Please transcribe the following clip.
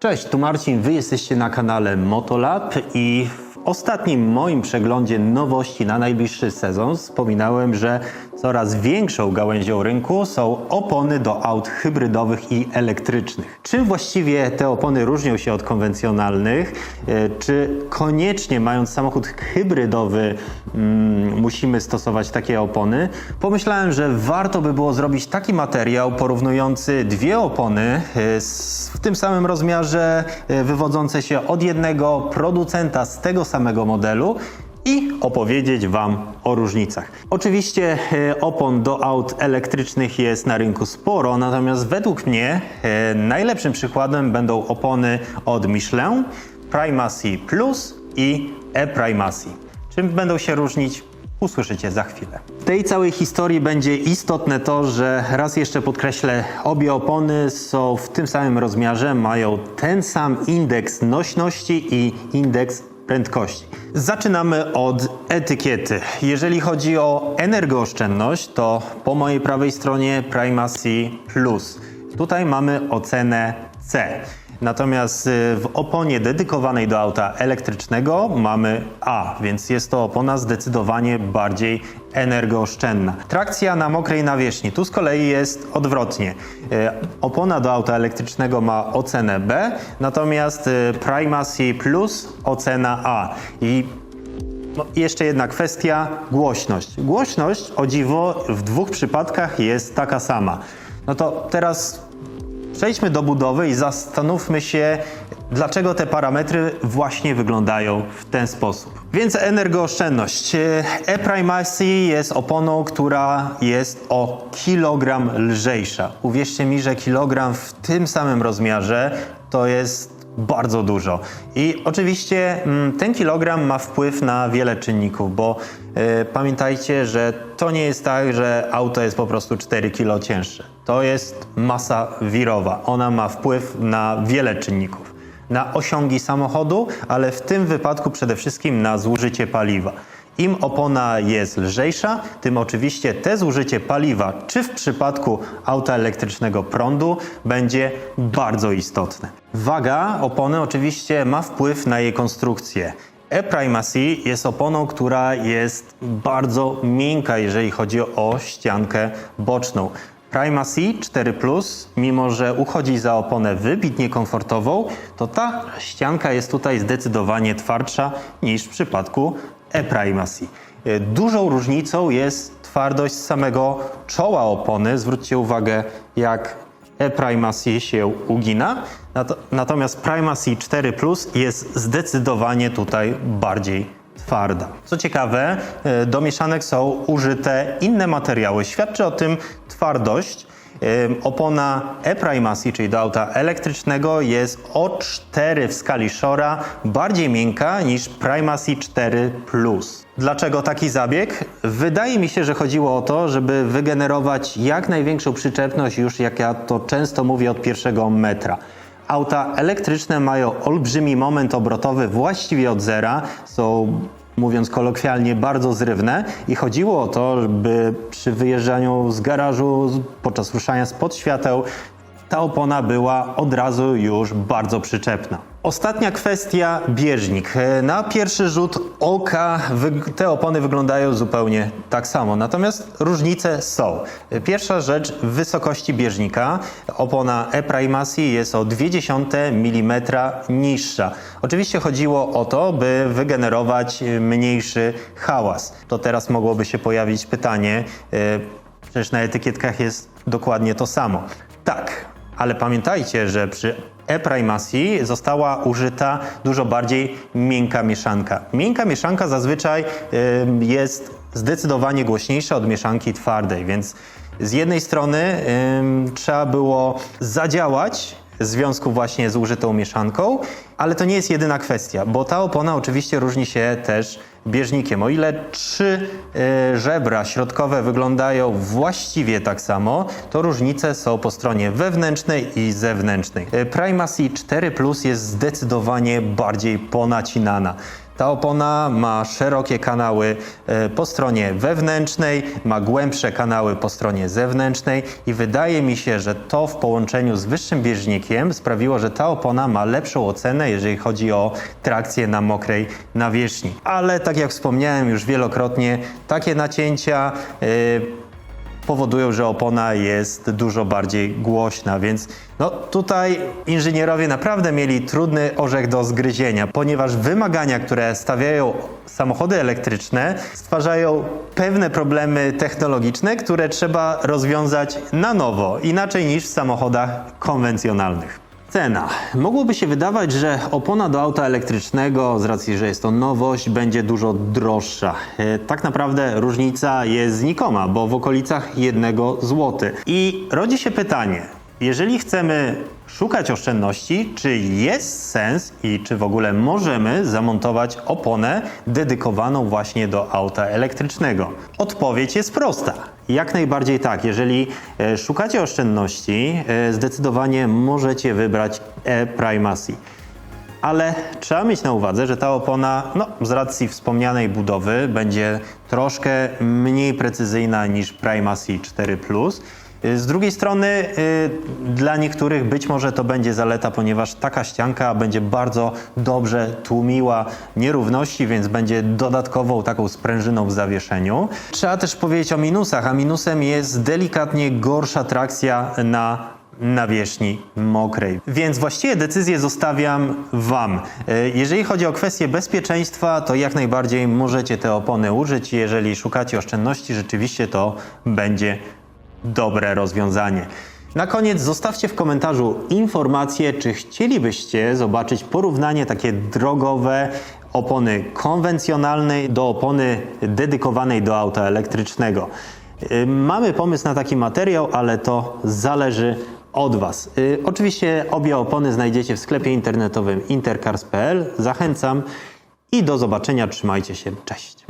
Cześć, tu Marcin, Wy jesteście na kanale Motolab i ostatnim moim przeglądzie nowości na najbliższy sezon wspominałem, że coraz większą gałęzią rynku są opony do aut hybrydowych i elektrycznych. Czym właściwie te opony różnią się od konwencjonalnych? E, Czy koniecznie mając samochód hybrydowy mm, musimy stosować takie opony? Pomyślałem, że warto by było zrobić taki materiał porównujący dwie opony e, w tym samym rozmiarze, e, wywodzące się od jednego producenta z tego samego modelu i opowiedzieć Wam o różnicach. Oczywiście e, opon do aut elektrycznych jest na rynku sporo, natomiast według mnie e, najlepszym przykładem będą opony od Michelin, Primacy Plus i e-Primacy. Czym będą się różnić? Usłyszycie za chwilę. W tej całej historii będzie istotne to, że raz jeszcze podkreślę, obie opony są w tym samym rozmiarze, mają ten sam indeks nośności i indeks prędkości. Zaczynamy od etykiety. Jeżeli chodzi o energooszczędność, to po mojej prawej stronie Primacy Plus. Tutaj mamy ocenę C. Natomiast y, w oponie dedykowanej do auta elektrycznego mamy A, więc jest to opona zdecydowanie bardziej energooszczędna. Trakcja na mokrej nawierzchni. Tu z kolei jest odwrotnie. Y, Opona do auta elektrycznego ma ocenę B, natomiast y, Primacy Plus ocena A. I no, jeszcze jedna kwestia, głośność. Głośność, o dziwo, w dwóch przypadkach jest taka sama. No to teraz przejdźmy do budowy i zastanówmy się, dlaczego te parametry właśnie wyglądają w ten sposób. Więc energooszczędność. E-Primacy jest oponą, która jest o kilogram lżejsza. Uwierzcie mi, że kilogram w tym samym rozmiarze to jest bardzo dużo. I oczywiście mm, ten kilogram ma wpływ na wiele czynników, bo e, pamiętajcie, że to nie jest tak, że auto jest po prostu 4 kg cięższe. To jest masa wirowa. Ona ma wpływ na wiele czynników. Na osiągi samochodu, ale w tym wypadku przede wszystkim na zużycie paliwa. Im opona jest lżejsza, tym oczywiście te zużycie paliwa, czy w przypadku auta elektrycznego prądu, będzie bardzo istotne. Waga opony oczywiście ma wpływ na jej konstrukcję. E-Primacy jest oponą, która jest bardzo miękka, jeżeli chodzi o ściankę boczną. Primacy 4 Plus, mimo że uchodzi za oponę wybitnie komfortową, to ta ścianka jest tutaj zdecydowanie twardsza niż w przypadku e-Primacy. E, Dużą różnicą jest twardość samego czoła opony. Zwróćcie uwagę, jak e-Primacy się ugina, Nato- natomiast Primacy 4 Plus jest zdecydowanie tutaj bardziej twarda. Co ciekawe, e, do mieszanek są użyte inne materiały. Świadczy o tym twardość. Ym, Opona e-Primacy, czyli do auta elektrycznego, jest o 4 w skali Shora bardziej miękka niż Primacy 4 Plus. Dlaczego taki zabieg? Wydaje mi się, że chodziło o to, żeby wygenerować jak największą przyczepność, już jak ja to często mówię, od pierwszego metra. Auta elektryczne mają olbrzymi moment obrotowy właściwie od zera, są mówiąc kolokwialnie, bardzo zrywne i chodziło o to, by przy wyjeżdżaniu z garażu, podczas ruszania spod świateł, ta opona była od razu już bardzo przyczepna. Ostatnia kwestia, bieżnik. E, Na pierwszy rzut oka te opony wyglądają zupełnie tak samo, natomiast różnice są. E, Pierwsza rzecz, wysokości bieżnika. Opona e-Primacy jest o 0,2 mm niższa. Oczywiście chodziło o to, by wygenerować e, mniejszy hałas. To teraz mogłoby się pojawić pytanie, przecież na etykietkach jest dokładnie to samo. Tak, ale pamiętajcie, że przy e-Primacy została użyta dużo bardziej miękka mieszanka. Miękka mieszanka zazwyczaj jest zdecydowanie głośniejsza od mieszanki twardej, więc z jednej strony trzeba było zadziałać związku właśnie z użytą mieszanką, ale to nie jest jedyna kwestia, bo ta opona oczywiście różni się też bieżnikiem. O ile trzy e, żebra środkowe wyglądają właściwie tak samo, to różnice są po stronie wewnętrznej i zewnętrznej. E, Primacy 4 Plus jest zdecydowanie bardziej ponacinana. Ta opona ma szerokie kanały e, po stronie wewnętrznej, ma głębsze kanały po stronie zewnętrznej i wydaje mi się, że to w połączeniu z wyższym bieżnikiem sprawiło, że ta opona ma lepszą ocenę, jeżeli chodzi o trakcję na mokrej nawierzchni. Ale tak jak wspomniałem już wielokrotnie, takie nacięcia e, powodują, że opona jest dużo bardziej głośna, więc no tutaj inżynierowie naprawdę mieli trudny orzech do zgryzienia, ponieważ wymagania, które stawiają samochody elektryczne, stwarzają pewne problemy technologiczne, które trzeba rozwiązać na nowo, inaczej niż w samochodach konwencjonalnych. Cena. Mogłoby się wydawać, że opona do auta elektrycznego, z racji, że jest to nowość, będzie dużo droższa. E, Tak naprawdę różnica jest znikoma, bo w okolicach 1 zł. I rodzi się pytanie, jeżeli chcemy szukać oszczędności, czy jest sens i czy w ogóle możemy zamontować oponę dedykowaną właśnie do auta elektrycznego? Odpowiedź jest prosta. Jak najbardziej tak. Jeżeli e, szukacie oszczędności, e, zdecydowanie możecie wybrać e-Primacy. Ale trzeba mieć na uwadze, że ta opona, no, z racji wspomnianej budowy, będzie troszkę mniej precyzyjna niż Primacy 4 Z drugiej strony, y, dla niektórych być może to będzie zaleta, ponieważ taka ścianka będzie bardzo dobrze tłumiła nierówności, więc będzie dodatkową taką sprężyną w zawieszeniu. Trzeba też powiedzieć o minusach, a minusem jest delikatnie gorsza trakcja na nawierzchni mokrej. Więc właściwie decyzję zostawiam Wam. E, Jeżeli chodzi o kwestię bezpieczeństwa, to jak najbardziej możecie te opony użyć. Jeżeli szukacie oszczędności, rzeczywiście to będzie dobre rozwiązanie. Na koniec zostawcie w komentarzu informację, czy chcielibyście zobaczyć porównanie takie drogowe opony konwencjonalnej do opony dedykowanej do auta elektrycznego. Y, Mamy pomysł na taki materiał, ale to zależy od Was. Y, Oczywiście obie opony znajdziecie w sklepie internetowym intercars.pl. Zachęcam i do zobaczenia. Trzymajcie się. Cześć.